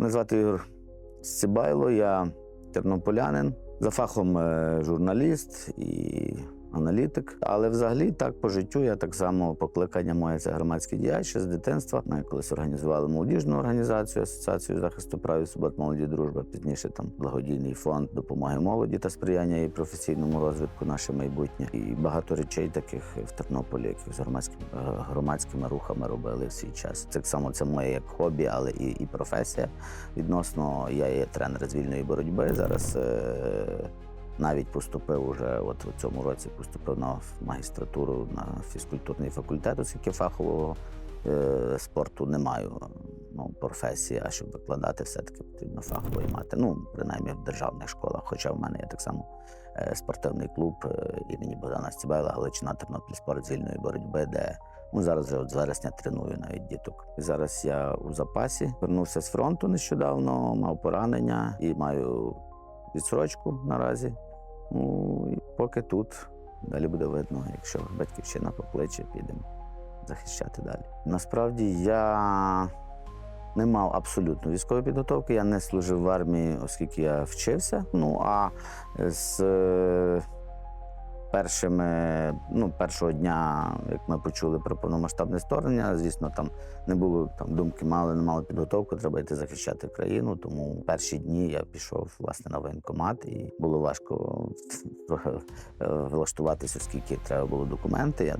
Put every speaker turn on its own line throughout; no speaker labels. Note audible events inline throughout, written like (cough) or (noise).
Мене звати Ігор Сцибайло, я тернополянин, за фахом е, журналіст і аналітик. Але взагалі так по життю я так само покликання моє це громадський діяч з дитинства. Ми колись організували молодіжну організацію Асоціацію захисту прав і свобод молоді дружба. Пізніше там благодійний фонд допомоги молоді та сприяння її професійному розвитку, наше майбутнє. І багато речей таких в Тернополі, яких з громадськими громадськими рухами робили в свій час. Так само це моє як хобі, але і, і професія. Відносно я є тренер з вільної боротьби. Зараз е, навіть поступив уже, от у цьому році поступив на магістратуру на фізкультурний факультет, оскільки фахового е, спорту не маю. Ну, професії, а щоб викладати, все-таки потрібно фахово і мати. Ну, принаймні в державних школах. Хоча в мене є так само е, спортивний клуб е, імені Богдана Стібайла, Галичина Тернопіль спорт з вільної боротьби, де ну, зараз вже от з вересня треную навіть діток. І зараз я у запасі вернувся з фронту нещодавно, мав поранення і маю відсрочку наразі. Ну і поки тут далі буде видно, якщо батьківщина покличе, підемо захищати далі. Насправді я не мав абсолютно військової підготовки. Я не служив в армії, оскільки я вчився. Ну а з е, першими, ну, першого дня, як ми почули про повномасштабне вторгнення, звісно, там не було там думки, мали, не мали підготовку, треба йти захищати країну. Тому перші дні я пішов власне на воєнкомат, і було важко е, влаштуватися, оскільки треба було документи. Я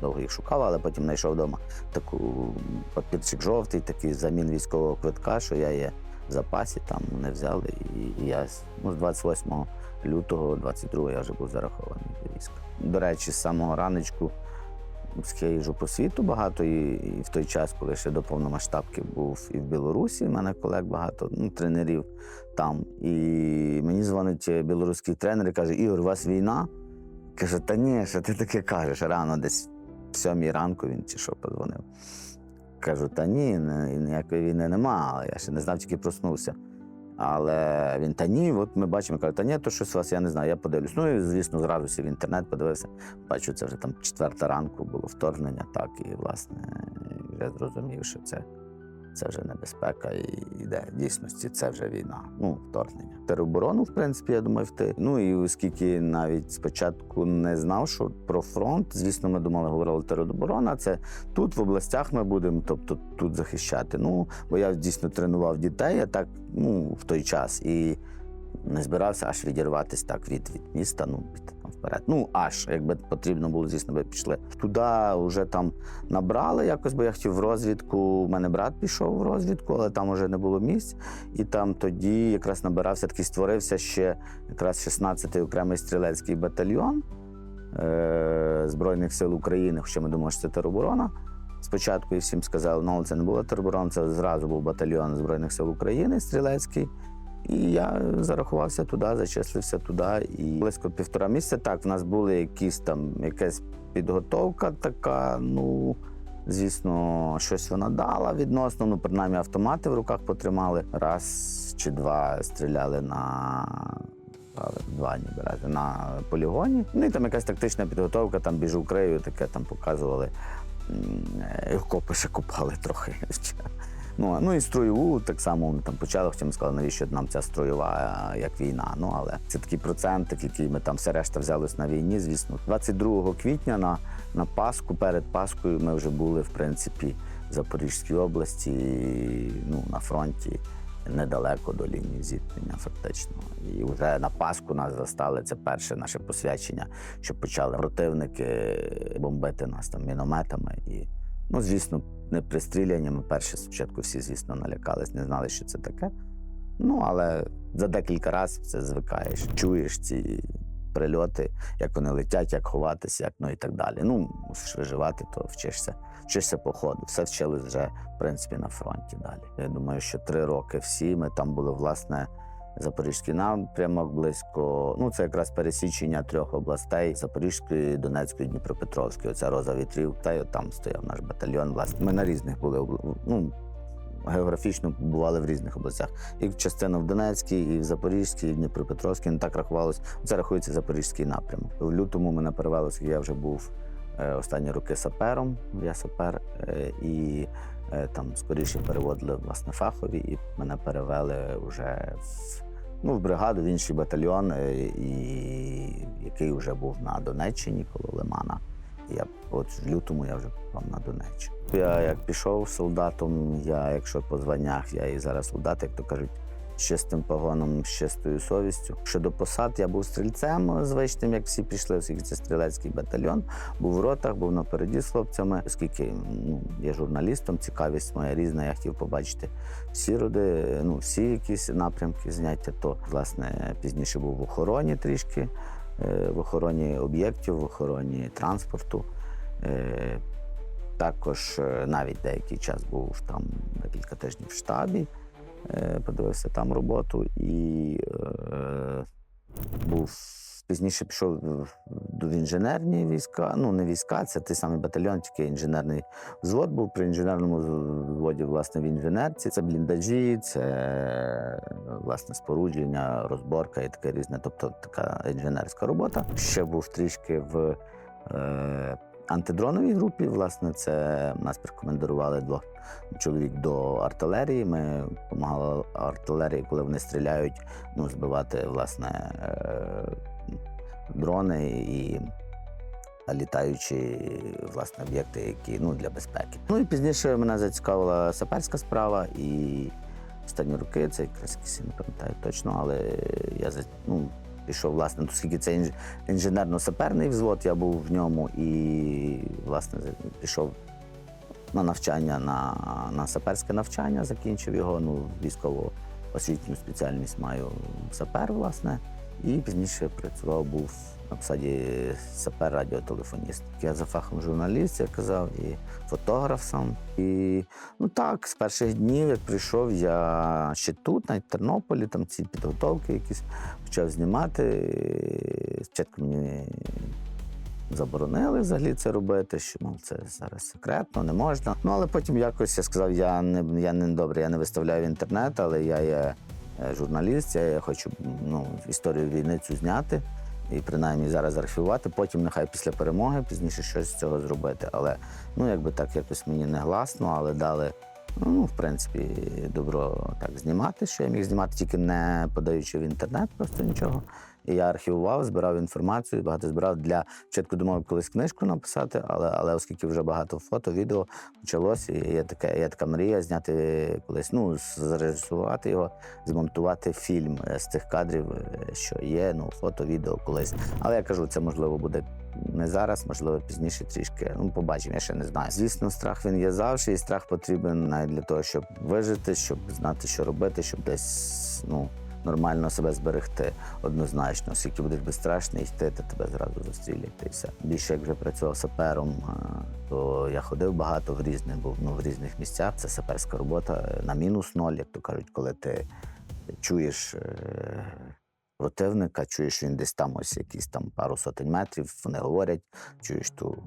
довго їх шукав, але потім знайшов вдома таку папірчик жовтий, такий замін військового квитка, що я є запасі, там не взяли. І я з- ну, з 28 лютого, 22 я вже був зарахований до війська. До речі, з самого раночку я їжджу по світу багато, і, і в той час, коли ще до повномасштабки був і в Білорусі, в мене колег багато, ну, тренерів там. І мені дзвонить білоруський тренер і каже: Ігор, у вас війна? Каже, та ні, що ти таке кажеш? Рано десь в сьомій ранку він чи що подзвонив. Кажу, та ні, ні- ніякої війни нема, я ще не знав, тільки проснувся. Але він та ні, от ми бачимо, каже, та ні, то щось у вас, я не знаю, я подивлюсь. Ну і звісно, зразу сів в інтернет, подивився. Бачу, це вже там четверта ранку було вторгнення, так, і власне я зрозумів, що це, це вже небезпека і йде в дійсності, це вже війна, ну, вторгнення. Тероборону, в принципі, я думаю, вти. Ну і оскільки навіть спочатку не знав, що про фронт, звісно, ми думали, говорили тероборона, це тут в областях ми будемо, тобто тут захищати. Ну, бо я дійсно тренував дітей, я так ну, в той час і не збирався аж відірватись так від, від міста, ну, там вперед. Ну, аж, якби потрібно було, звісно, би пішли. Туди вже там набрали якось, бо я хотів в розвідку. У мене брат пішов в розвідку, але там вже не було місць. І там тоді якраз набирався, такий створився ще якраз 16-й окремий стрілецький батальйон е- Збройних сил України, хоча ми думали, що це тероборона. Спочатку і всім сказали, ну це не була тероборона, це зразу був батальйон Збройних сил України стрілецький. І я зарахувався туди, зачислився туди. І близько півтора місяця. Так, в нас були якісь там якась підготовка така. Ну, звісно, щось вона дала відносно. Ну, принаймні, автомати в руках потримали. Раз чи два стріляли на. Два ніби рази на полігоні. Ну і там якась тактична підготовка, там біжу крию, таке там показували. Е, Окопи ще купали трохи. (laughs) Ну, ну і строєву так само вони там почали, хоча ми сказали, навіщо нам ця строєва е, як війна. Ну але це такий процентик, який ми там все решта взялись на війні. Звісно, 22 квітня на, на Пасху, перед Пасхою ми вже були в принципі в Запорізькій області, ну на фронті. Недалеко до лінії зіткнення, фактично. І вже на Пасху нас застали. Це перше наше посвячення, що почали противники бомбити нас там мінометами. І, ну, звісно, не пристріляннями. Перші спочатку всі, звісно, налякались, не знали, що це таке. Ну, але за декілька разів це звикаєш, чуєш ці прильоти, як вони летять, як ховатися, як ну і так далі. Ну, мусиш виживати, то вчишся, вчишся по ходу. Все вчились вже, в принципі, на фронті далі. Я думаю, що три роки всі ми там були, власне. Запорізький напрямок близько. Ну, це якраз пересічення трьох областей: Запорізької, Донецької, Дніпропетровської. Оця роза вітрів. Та й от там стояв наш батальйон. Власне, ми на різних були ну, географічно побували в різних областях. І частина в Донецькій, і в Запорізькій, і в Дніпропетровській. Не так рахувалось. Це рахується Запорізький напрямок. В лютому ми на перевалці, я вже був останні роки сапером. Я сапер, е, і е, там скоріше переводили власне фахові, і мене перевели вже в, ну, в бригаду, в інший батальйон, е, і, який вже був на Донеччині коло Лимана. Я от в лютому я вже попав на Донеччину. Я як пішов солдатом, я, якщо по званнях, я і зараз солдат, як то кажуть, з чистим погоном, з чистою совістю. Щодо посад, я був стрільцем звичним, як всі пішли, оскільки це стрілецький батальйон. Був в ротах, був напереді з хлопцями. Оскільки ну, є журналістом, цікавість моя різна, я хотів побачити всі роди, ну всі якісь напрямки зняття. То власне пізніше був в охороні трішки, е, в охороні об'єктів, в охороні транспорту. Е, Також е, навіть деякий час був там декілька тижнів в штабі, е, подивився там роботу і е, був пізніше пішов в- інженерні війська. Ну, не війська, це той самий батальйон, тільки інженерний взвод був. При інженерному взводі, власне, в інженерці. Це бліндажі, це власне спорудження, розборка і таке різне. Тобто така інженерська робота. Ще був трішки в. Антидроновій групі. Власне, це нас прикомендували двох чоловік до артилерії. Ми допомагали артилерії, коли вони стріляють, ну, збивати власне е, дрони і літаючі власне об'єкти, які ну для безпеки. Ну і пізніше мене зацікавила саперська справа і останні роки це якраз не пам'ятаю точно, але я ну, пішов, власне, оскільки це інженерно-саперний взвод, я був в ньому і власне пішов на навчання на, на саперське навчання, закінчив його. Ну, військово освітню спеціальність маю сапер, власне. І пізніше працював, був на посаді сапер-радіотелефоніст. Я за фахом журналіст, я казав, і фотограф сам. І ну так, з перших днів, як прийшов, я ще тут, навіть в Тернополі, там ці підготовки якісь почав знімати. Спочатку мені заборонили взагалі це робити, що мов це зараз секретно, не можна. Ну але потім якось я сказав, я не я не добре, я не виставляю в інтернет, але я є е, журналіст, я хочу ну, історію війни цю зняти. І принаймні зараз архівувати, потім нехай після перемоги пізніше щось з цього зробити. Але ну якби так якось мені не гласно, але дали ну, в принципі, добро так знімати, що я міг знімати, тільки не подаючи в інтернет, просто нічого. І я архівував, збирав інформацію, багато збирав для спочатку думав колись книжку написати, але, але оскільки вже багато фото, відео почалось, і є така, є така мрія зняти колись, ну, зарежисувати його, змонтувати фільм е, з тих кадрів, е, що є, ну, фото, відео колись. Але я кажу, це можливо буде не зараз, можливо, пізніше трішки. Ну, побачимо, я ще не знаю. Звісно, страх він є завжди, і страх потрібен навіть для того, щоб вижити, щоб знати, що робити, щоб десь ну, нормально себе зберегти однозначно. Оскільки будеш безстрашний йти, то тебе зразу застрілять. Більше як вже працював сапером, то я ходив багато в різних, був ну, в різних місцях. Це саперська робота е, на мінус ноль, як то кажуть, коли ти чуєш. е, Противника, чуєш, він десь там ось якісь там пару сотень метрів, вони говорять, чуєш ту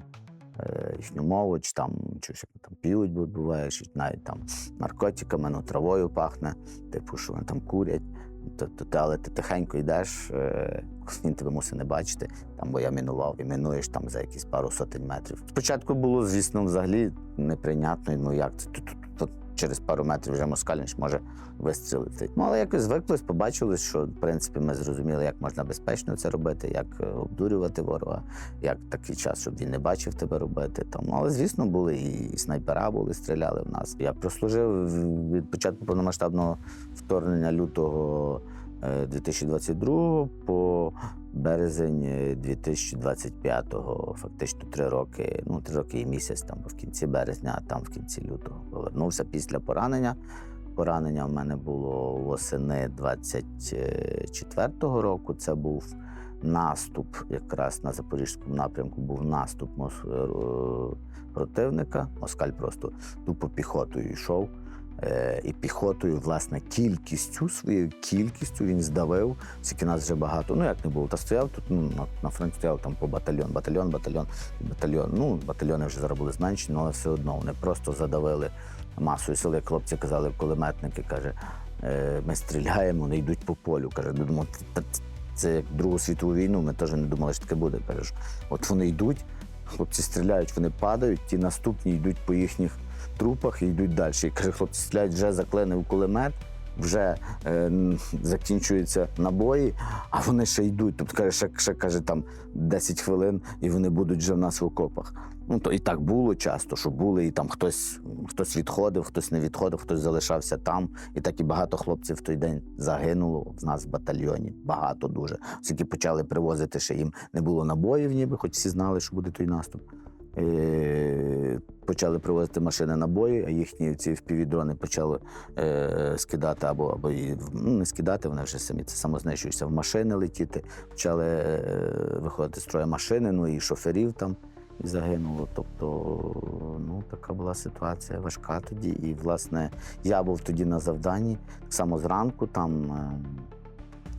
е, їхню мову, чи там чуєш, як там п'ють, бу- буває, чи навіть там наркотиками, ну, травою пахне, типу, що вони там курять. Але ти тихенько йдеш, е, він тебе мусить не бачити. Там, бо я мінував і мінуєш там за якісь пару сотень метрів. Спочатку було, звісно, взагалі неприйнятно. Ну як це тут, через пару метрів вже москальнич може вистрілити. Ну але якось звиклось, побачили, що в принципі ми зрозуміли, як можна безпечно це робити, як е, обдурювати ворога, як такий час, щоб він не бачив тебе робити. Там, Ну, але звісно, були і снайпера були, стріляли в нас. Я прослужив від початку повномасштабного вторгнення лютого е, 2022 по березень е, 2025-го, фактично три роки, ну три роки і місяць, там в кінці березня, а там в кінці лютого повернувся після поранення. Поранення в мене було восени 24-го року. Це був наступ, якраз на запорізькому напрямку був наступ е, противника. Москаль просто тупо піхотою йшов. Е, І піхотою, власне, кількістю своєю кількістю він здавив, скільки нас вже багато. Ну як не було, та стояв тут ну, на, на фронті стояв там по батальйон, батальйон, батальйон, батальйон. Ну, батальйони вже зараз зменшені, але все одно вони просто задавили масою сили. Як хлопці казали, кулеметники каже, е, ми стріляємо, вони йдуть по полю. Каже, «Та- та- це як Другу світову війну, ми теж не думали, що таке буде. Кажеш, от вони йдуть. Хлопці стріляють, вони падають, ті наступні йдуть по їхніх трупах і йдуть далі. І каже, хлопці стріляють, вже заклинив кулемет, вже е, закінчуються набої, а вони ще йдуть. Тобто каже, ще, ще каже, там 10 хвилин, і вони будуть вже в нас в окопах. Ну то і так було часто, що були, і там хтось, хтось відходив, хтось не відходив, хтось залишався там. І так і багато хлопців в той день загинуло в нас в батальйоні. Багато дуже. Оскільки почали привозити, ще їм не було набоїв, ніби, хоч всі знали, що буде той наступ. Почали привозити машини набої, а їхні ці впівдрони почали е, скидати або, або ну, не скидати, вони вже самі це самознищуються в машини летіти. Почали е, виходити з строя машини, ну і шоферів там загинуло. Тобто, ну така була ситуація важка тоді. І, власне, я був тоді на завданні, так само зранку там. е,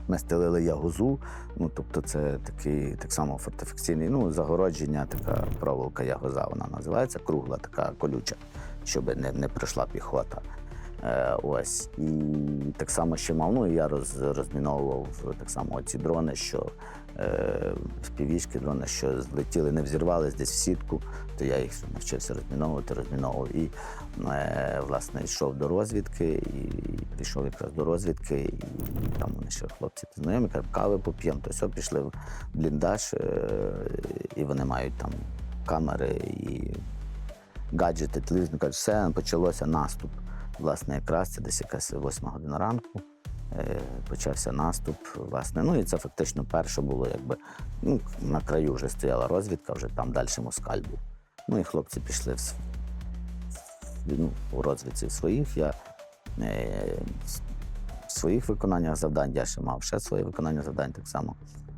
Ми стелили ягозу, ну тобто це такий так само фортифікаційний, ну загородження, така проволока ягоза, вона називається, кругла, така колюча, щоб не, не пройшла піхота. Е, ось. І так само ще мав, ну я роз, розміновував так само ці дрони, що е, співішки дрони, що злетіли, не взірвались десь в сітку, то я їх навчився розміновувати, розміновував. І е, власне йшов до розвідки, і прийшов якраз до розвідки, і там вони ще хлопці знайомі, кажуть, кави поп'ємо, то все, пішли в бліндаж, е, і вони мають там камери і гаджети, телевізор, кажуть, все, почалося наступ. Власне, якраз це десь якась восьма година ранку. е, Почався наступ, власне. Ну і це фактично перше було, якби ну, на краю вже стояла розвідка, вже там далі москаль був. Ну і хлопці пішли в, ну, у розвідці своїх. Я е, в своїх виконаннях завдань я ще мав ще своє виконання завдань, так само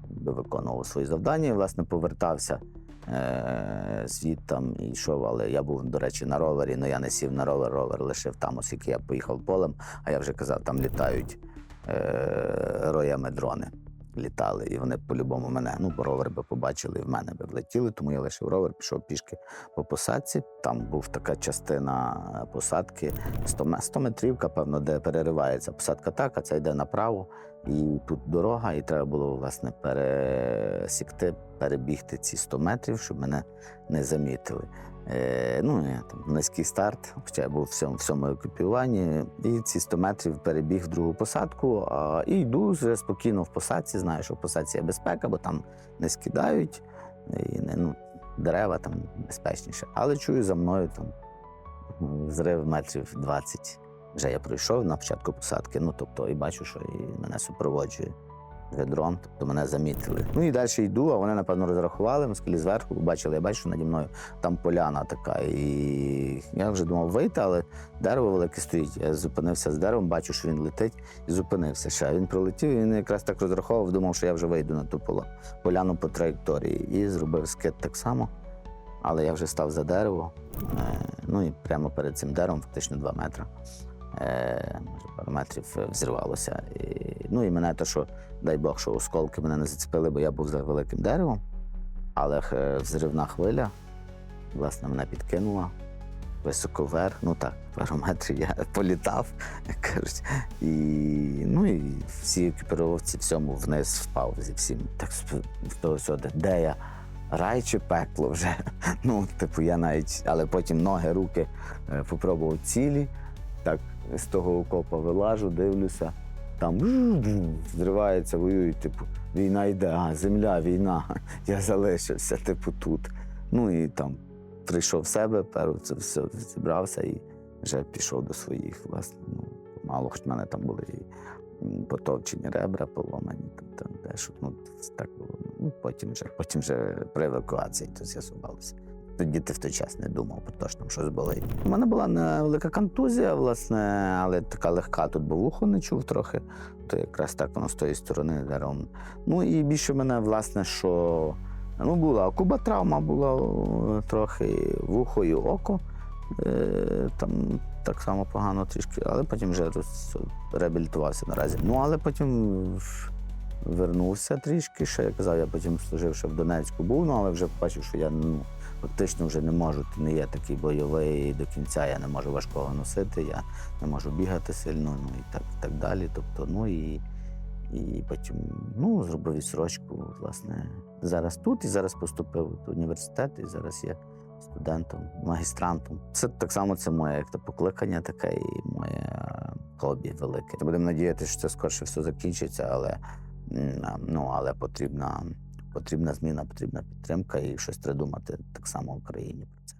якби виконував свої завдання. І, власне, повертався е, там йшов, але я був, до речі, на ровері, але я не сів на ровер, ровер лишив там, оскільки я поїхав полем, а я вже казав, там літають е, роями дрони. Літали, і вони по-любому мене, ну, ровер би побачили, і в мене би влетіли, тому я лишив ровер, пішов пішки по посадці. Там був така частина посадки 100, 100 метрівка, певно, де переривається посадка так, а це йде направо. І тут дорога, і треба було власне пересікти, перебігти ці 100 метрів, щоб мене не замітили. Е, ну, я там низький старт, я був в цьому екіпіруванні, і ці 100 метрів перебіг в другу посадку. А, і йду вже спокійно в посадці. Знаю, що в посадці є безпека, бо там не скидають, і не, ну, дерева там безпечніше. Але чую за мною там зрив метрів 20. Вже я пройшов на початку посадки, ну тобто і бачу, що і мене супроводжує дрон, тобто мене замітили. Ну і далі йду, а вони, напевно, розрахували, москалі зверху, бачили, я бачу, що наді мною там поляна така. І я вже думав вийти, але дерево велике стоїть. Я зупинився з деревом, бачу, що він летить, і зупинився ще. Він пролетів, і він якраз так розраховував, думав, що я вже вийду на ту поляну по траєкторії. І зробив скид так само. Але я вже став за дерево. Е, ну і прямо перед цим деревом, фактично 2 метри. Е, пару метрів взірвалося. І, ну і мене те, що, дай Бог, що осколки мене не зацепили, бо я був за великим деревом. Але е, взривна хвиля, власне, мене підкинула високо вверх. Ну так, пару метрів я (laughs) політав, як кажуть. І, ну і всі екіпіровці всьому вниз впав зі всім. Так всюди, де я? Рай чи пекло вже. (laughs) Ну, типу, я навіть, але потім ноги, руки е, попробував цілі. Так з того окопа вилажу, дивлюся, там зривається, воюють, типу, війна йде, а земля, війна. (laughs) Я залишився, типу, тут. Ну і там прийшов в себе, перу це все зібрався і вже пішов до своїх, власне. Ну, мало, хоч в мене там були і потовчені ребра, поломані, там, там дещо. Ну, так було. Ну, потім вже, потім вже при евакуації то з'ясувалося. Тоді ти в той час не думав про те, що там щось болить. У мене була невелика контузія, власне, але така легка тут, бо вухо не чув трохи, то якраз так воно з тої сторони деревом. Ну і більше мене, власне, що ну, була куба травма була трохи, вухо і око. Е, там так само погано трішки, але потім вже реабілітувався наразі. Ну, але потім вернувся трішки. Ще я казав, я потім служив ще в Донецьку був, ну але вже бачив, що я ну, фактично вже не можу. Не є такий бойовий до кінця, я не можу важкого носити, я не можу бігати сильно, ну і так, так далі. Тобто, ну і, І потім ну, зробив відсрочку. Власне, зараз тут і зараз поступив в університет, і зараз є студентом, магістрантом. Це так само це моє як то покликання, таке і моє е, хобі велике. Будемо надіятися, що це скорше все закінчиться, але ну але потрібна, потрібна зміна, потрібна підтримка і щось треба думати так само в Україні про це.